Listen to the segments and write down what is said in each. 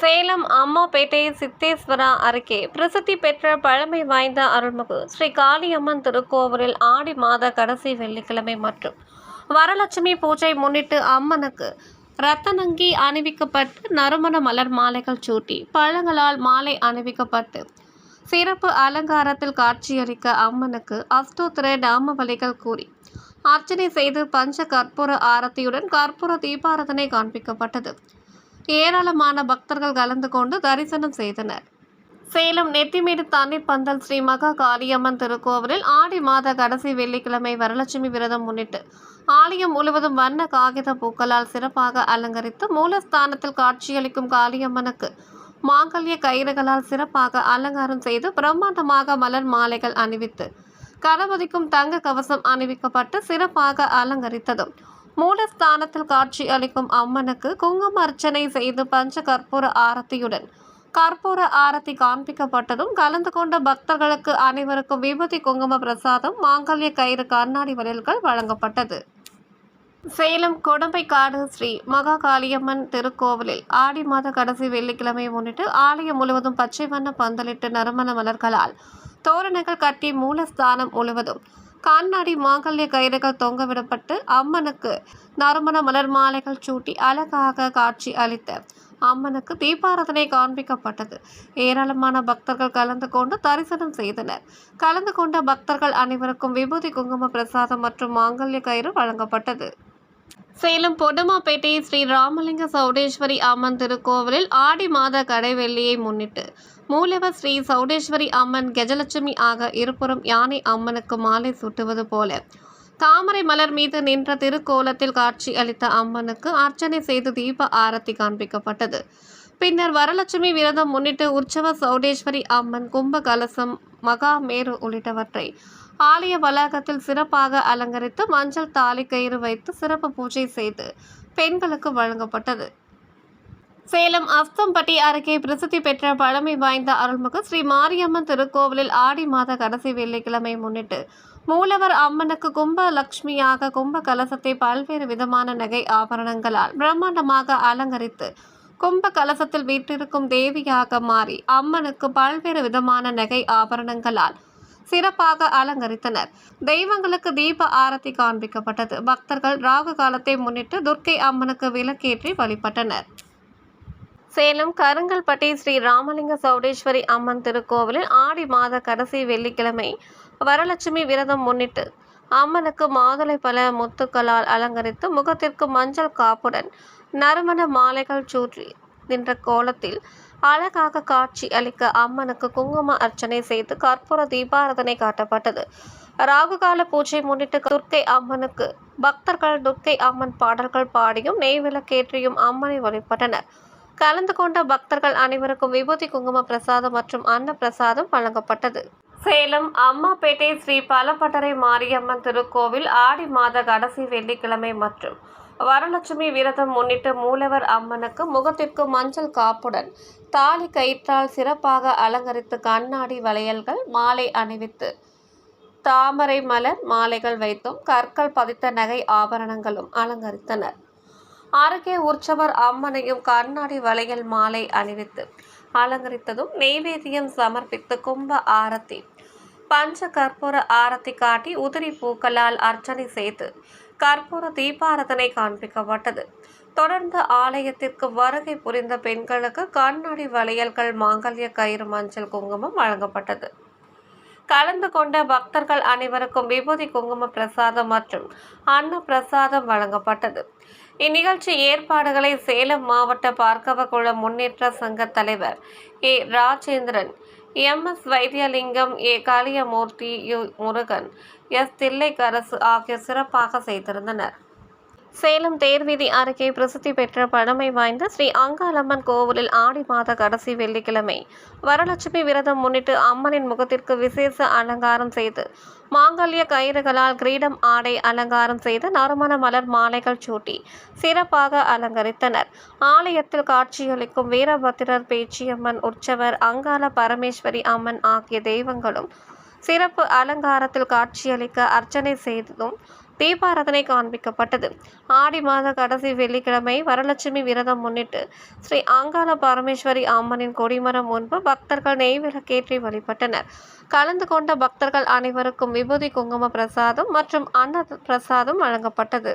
சேலம் அம்மாபேட்டை சித்தேஸ்வரா அருகே பிரசித்தி பெற்ற பழமை வாய்ந்த அருள்மிகு ஸ்ரீ காளியம்மன் திருக்கோவிலில் ஆடி மாத கடைசி வெள்ளிக்கிழமை மற்றும் வரலட்சுமி பூஜை முன்னிட்டு அம்மனுக்கு ரத்தனங்கி அணிவிக்கப்பட்டு நறுமண மலர் மாலைகள் சூட்டி பழங்களால் மாலை அணிவிக்கப்பட்டு சிறப்பு அலங்காரத்தில் காட்சியளிக்க அம்மனுக்கு அஷ்டோத்திர நாமவலிகள் கூறி அர்ச்சனை செய்து பஞ்ச கற்பூர ஆரத்தியுடன் கற்பூர தீபாரதனை காண்பிக்கப்பட்டது. ஏராளமான பக்தர்கள் கலந்து கொண்டு தரிசனம் செய்தனர். சேலம் நெத்திமேடு தண்ணீர் பந்தல் ஸ்ரீ மகா காளியம்மன் திருக்கோவிலில் ஆடி மாத கடைசி வெள்ளிக்கிழமை வரலட்சுமி விரதம் முன்னிட்டு ஆலயம் முழுவதும் வண்ண காகித பூக்களால் சிறப்பாக அலங்கரித்து மூலஸ்தானத்தில் காட்சியளிக்கும் காளியம்மனுக்கு மாங்கல்ய கயிறுகளால் சிறப்பாக அலங்காரம் செய்து பிரம்மாண்டமாக மலர் மாலைகள் அணிவித்து கணபதிக்கும் தங்க கவசம் அணிவிக்கப்பட்டு சிறப்பாக அலங்கரித்ததும் மூலஸ்தானத்தில் காட்சி அளிக்கும் அம்மனுக்கு குங்கும அர்ச்சனை செய்து பஞ்ச கற்பூர ஆரத்தியுடன். கற்பூர ஆரத்தி காண்பிக்கப்பட்டதும் கலந்து கொண்ட பக்தர்களுக்கு அனைவருக்கும் விபூதி குங்கும பிரசாதம் மாங்கல்ய கயிறு கண்ணாடி வளையல்கள் வழங்கப்பட்டது. சேலம் கொடம்பைக்காடு ஸ்ரீ மகா காளியம்மன் திருக்கோவிலில் ஆடி மாத கடைசி வெள்ளிக்கிழமையை முன்னிட்டு ஆலயம் முழுவதும் பச்சை வண்ண பந்தலிட்டு நறுமண மலர்களால் தோரணங்கள் கட்டி மூலஸ்தானம் முழுவதும் கண்ணாடி மாங்கல்ய கயிறுகள் தொங்கவிடப்பட்டு அம்மனுக்கு நறுமண மலர் மாலைகள் சூட்டி அழகாக காட்சி அளித்த அம்மனுக்கு தீபாராதனை காண்பிக்கப்பட்டது. ஏராளமான பக்தர்கள் கலந்து கொண்டு தரிசனம் செய்தனர். கலந்து கொண்ட பக்தர்கள் அனைவருக்கும் விபூதி குங்கும பிரசாதம் மற்றும் மாங்கல்ய கயிறு வழங்கப்பட்டது. சேலம் பொடுமாப்பேட்டை ஸ்ரீ ராமலிங்க சௌடேஸ்வரி அம்மன் திருக்கோவிலில் ஆடி மாத கடைவெள்ளியை முன்னிட்டு மூலவர் ஸ்ரீ சௌடேஸ்வரி அம்மன் கஜலட்சுமி ஆக இருபுறம் யானை அம்மனுக்கு மாலை சூட்டுவது போல. தாமரை மலர் மீது நின்ற திருக்கோலத்தில் காட்சி அளித்த அம்மனுக்கு அர்ச்சனை செய்து தீப ஆரத்தி காண்பிக்கப்பட்டது. பின்னர் வரலட்சுமி விரதம் முன்னிட்டு உற்சவ சௌடேஸ்வரி அம்மன் கும்ப கலசம் உள்ளிட்டவற்றை ஆலய வளாகத்தில் சிறப்பாக அலங்கரித்து மஞ்சள் தாலி கயிறு வைத்து சிறப்பு பூஜை செய்து பெண்களுக்கு வழங்கப்பட்டது. சேலம் அஸ்தம்பட்டி அருகே பிரசித்தி பெற்ற பழமை வாய்ந்த அருள்மிகு ஸ்ரீ மாரியம்மன் திருக்கோவிலில் ஆடி மாத கடைசி வெள்ளிக்கிழமை முன்னிட்டு மூலவர் அம்மனுக்கு கும்ப லட்சுமியாக கும்ப கலசத்தை பல்வேறு விதமான நகை ஆபரணங்களால் பிரம்மாண்டமாக அலங்கரித்து கும்ப கலசத்தில் வீட்டிருக்கும் தேவியாக மாறி அம்மனுக்கு பல்வேறு விதமான நகை ஆபரணங்களால் சிறப்பாக அலங்கரித்தனர். தெய்வங்களுக்கு தீப ஆரத்தி காண்பிக்கப்பட்டது. பக்தர்கள் ராகு காலத்தை முன்னிட்டு துர்க்கை அம்மனுக்கு விளக்கேற்றி வழிபட்டனர். சேலம் கருங்கல்பட்டி ஸ்ரீ ராமலிங்க சௌடேஸ்வரி அம்மன் திருக்கோவிலில் ஆடி மாத கடைசி வெள்ளிக்கிழமை வரலட்சுமி விரதம் முன்னிட்டு அம்மனுக்கு மாதுளை பல முத்துக்களால் அலங்கரித்து முகத்திற்கு மஞ்சள் காப்புடன் நறுமண மாலைகள் சூற்றி நின்ற கோலத்தில் அழகாக காட்சி அளிக்க அம்மனுக்கு குங்கும அர்ச்சனை செய்து கற்பூர தீபாரதனை காட்டப்பட்டது. ராகுகால பூஜை முன்னிட்டு துர்க்கை அம்மனுக்கு பக்தர்கள் துர்க்கை அம்மன் பாடல்கள் பாடியும் நெய் விளக்கேற்றியும் அம்மனை வழிபட்டனர். கலந்து கொண்ட பக்தர்கள் அனைவருக்கும் விபூதி குங்கும பிரசாதம் மற்றும் அன்ன பிரசாதம் வழங்கப்பட்டது. சேலம் அம்மாப்பேட்டை ஸ்ரீ பலப்பட்டறை மாரியம்மன் திருக்கோவில் ஆடி மாத கடைசி வெள்ளிக்கிழமை மற்றும் வரலட்சுமி விரதம் முன்னிட்டு மூலவர் அம்மனுக்கு முகத்திற்கு மஞ்சள் காப்புடன் தாலி கயிற்றால் சிறப்பாக அலங்கரித்து கண்ணாடி வளையல்கள் மாலை அணிவித்து தாமரை மலர் மாலைகள் வைத்தும் கற்கள் பதித்த நகை ஆபரணங்களும் அலங்கரித்தனர். அருகே உற்சவர் அம்மனையும் கண்ணாடி வளையல் மாலை அணிவித்து அலங்கரித்ததும் நெய்வேத்தியம் சமர்ப்பித்து கும்ப ஆரத்தி பஞ்ச கற்பூர ஆரத்தி காட்டி உதிரி பூக்களால் அர்ச்சனை செய்து கற்பூர தீபாரதனை காண்பிக்கப்பட்டது. தொடர்ந்து ஆலயத்திற்கு வருகை புரிந்த பெண்களுக்கு கண்ணாடி வளையல்கள் மாங்கல்ய கயிறு மஞ்சள் குங்குமம் வழங்கப்பட்டது. கலந்து கொண்ட பக்தர்கள் அனைவருக்கும் விபூதி குங்கும பிரசாதம் மற்றும் அன்ன பிரசாதம் வழங்கப்பட்டது. இந்நிகழ்ச்சி ஏற்பாடுகளை சேலம் மாவட்ட பார்க்கவ குழு முன்னேற்ற சங்க தலைவர் A. Rajendran M. S. Vaithiyalingam A. Kaliyamoorthy U. Murugan S Thillaikkarasu ஆகியோர் சிறப்பாக செய்திருந்தனர். சேலம் தேர்வீதி அருகே பிரசித்தி பெற்ற பழமை வாய்ந்த ஸ்ரீ அங்காளம்மன் கோவிலில் ஆடி மாத கடைசி வெள்ளிக்கிழமை வரலட்சுமி விரதம் முன்னிட்டு அம்மனின் முகத்திற்கு விசேஷ அலங்காரம் செய்து மாங்கல்ய கயிறுகளால் கிரீடம் ஆடை அலங்காரம் செய்து நறுமண மலர் மாலைகள் சூட்டி சிறப்பாக அலங்கரித்தனர். ஆலயத்தில் காட்சியளிக்கும் வீரபத்திரர் பேச்சியம்மன் உற்சவர் அங்காள பரமேஸ்வரி அம்மன் ஆகிய தெய்வங்களும் சிறப்பு அலங்காரத்தில் காட்சியளிக்க அர்ச்சனை செய்ததும் தீபாராதனை காண்பிக்கப்பட்டது. ஆடி மாத கடைசி வெள்ளிக்கிழமை வரலட்சுமி விரதம் முன்னிட்டு ஸ்ரீ அங்காள பரமேஸ்வரி அம்மனின் கொடிமரம் முன்பு பக்தர்கள் நெய் விளக்கேற்றி வழிபட்டனர். கலந்து கொண்ட பக்தர்கள் அனைவருக்கும் விபூதி குங்கும பிரசாதம் மற்றும் அன்ன பிரசாதம் வழங்கப்பட்டது.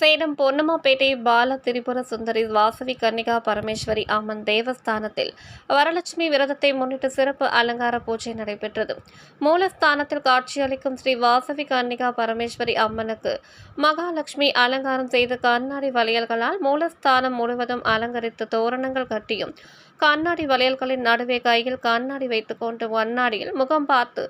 சேலம் பொன்னம்மாப்பேட்டை பால திரிபுர சுந்தரி வாசவி கன்னிகா பரமேஸ்வரி அம்மன் தேவஸ்தானத்தில் வரலட்சுமி விரதத்தை முன்னிட்டு சிறப்பு அலங்கார பூஜை நடைபெற்றது. மூலஸ்தானத்தில் காட்சியளிக்கும் ஸ்ரீ வாசவி கன்னிகா பரமேஸ்வரி அம்மனுக்கு மகாலட்சுமி அலங்காரம் செய்த கண்ணாடி வளையல்களால் மூலஸ்தானம் முழுவதும் அலங்கரித்து தோரணங்கள் கட்டியும் கண்ணாடி வளையல்களின் நடுவே கையில் கண்ணாடி வைத்துக்கொண்டு வண்ணாடியில் முகம் பார்த்து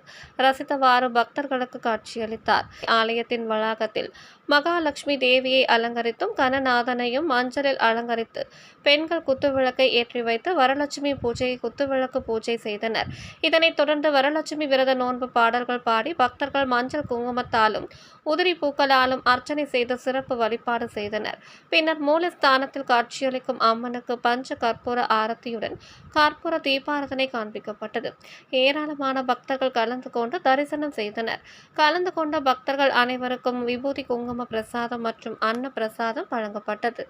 ரசித்தவாறு பக்தர்களுக்கு காட்சியளித்தார். ஆலயத்தின் வளாகத்தில் மகாலட்சுமி தேவியை அலங்கரித்தும் கனநாதனையும் மஞ்சளில் அலங்கரித்து பெண்கள் குத்துவிளக்கை ஏற்றி வைத்து வரலட்சுமி பூஜையை குத்துவிளக்கு பூஜை செய்தனர். இதனைத் தொடர்ந்து வரலட்சுமி விரத நோன்பு பாடல்கள் பாடி பக்தர்கள் மஞ்சள் குங்குமத்தாலும் உதிரி பூக்களாலும் அர்ச்சனை செய்து சிறப்பு வழிபாடு செய்தனர். பின்னர் மூலஸ்தானத்தில் காட்சியளிக்கும் அம்மனுக்கு பஞ்ச கற்பூர ஆரத்தியுடன் கற்பூர தீபாரதனை காண்பிக்கப்பட்டது. ஏராளமான பக்தர்கள் கலந்து கொண்டு தரிசனம் செய்தனர். கலந்து கொண்ட பக்தர்கள் அனைவருக்கும் விபூதி குங்கும பிரசாதம் மற்றும் அன்ன பிரசாதம் வழங்கப்பட்டது.